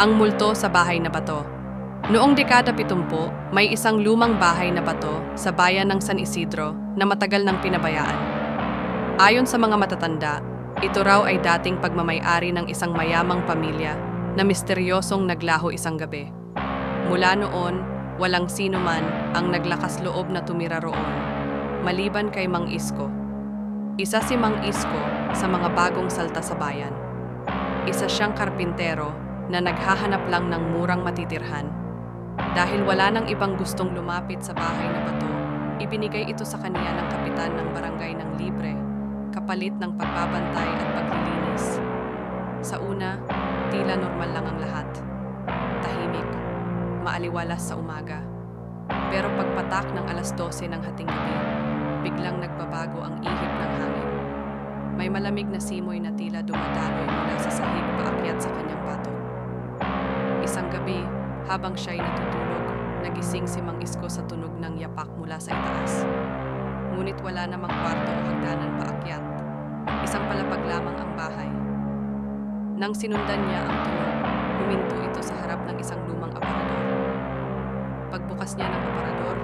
Ang multo sa bahay na bato. Noong dekada 70, may isang lumang bahay na bato sa bayan ng San Isidro na matagal nang pinabayaan. Ayon sa mga matatanda, ito raw ay dating pagmamayari ng isang mayamang pamilya na misteryosong naglaho isang gabi. Mula noon, walang sino man ang naglakas loob na tumira roon, maliban kay Mang Isko. Isa si Mang Isko sa mga bagong salta sa bayan. Isa siyang karpintero na naghahanap lang ng murang matitirhan. Dahil wala nang ibang gustong lumapit sa bahay na bato, ibinigay ito sa kanya ng kapitan ng barangay ng libre, kapalit ng pagbabantay at paglilinis. Sa una, tila normal lang ang lahat. Tahimik, maaliwalas sa umaga. Pero pagpatak ng alas 12 ng hating gabi, biglang nagbabago ang ihip ng hangin. May malamig na simoy na tila dumadaloy mula sa sahig paakyat sa kanyang bato. Isang gabi, habang siya'y natutulog, nagising si Mang Isko sa tunog ng yapak mula sa itaas. Ngunit wala namang kwarto o hagdanan paakyat. Isang palapag lamang ang bahay. Nang sinundan niya ang tunog, huminto ito sa harap ng isang lumang aparador. Pagbukas niya ng aparador,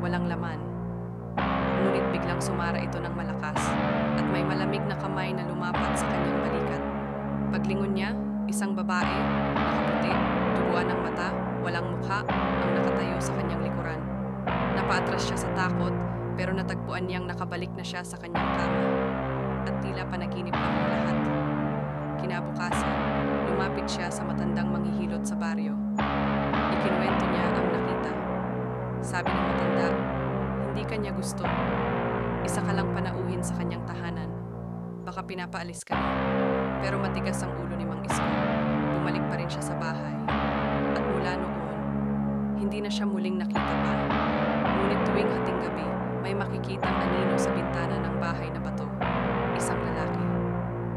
walang laman. Ngunit biglang sumara ito ng malakas at may malamig na kamay na lumapat sa kanyang balikat. Paglingon niya, isang babae, walang mukha, ang nakatayo sa kanyang likuran. Napaatras siya sa takot, pero natagpuan niyang nakabalik na siya sa kanyang kama. At tila panaginip lang ang lahat. Kinabukasan, lumapit siya sa matandang manghihilot sa baryo. Ikinuwento niya ang nakita. Sabi ng matanda, hindi kanya gusto. Isa ka lang panauhin sa kanyang tahanan. Baka pinapaalis ka na. Pero matigas ang ulo ni Mang Isko. Bumalik pa rin siya sa bahay. Hindi na siya muling nakita pa. Ngunit tuwing hating gabi, may makikitang anino sa bintana ng bahay na bato. Isang lalaki.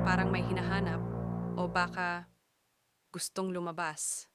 Parang may hinahanap o baka gustong lumabas.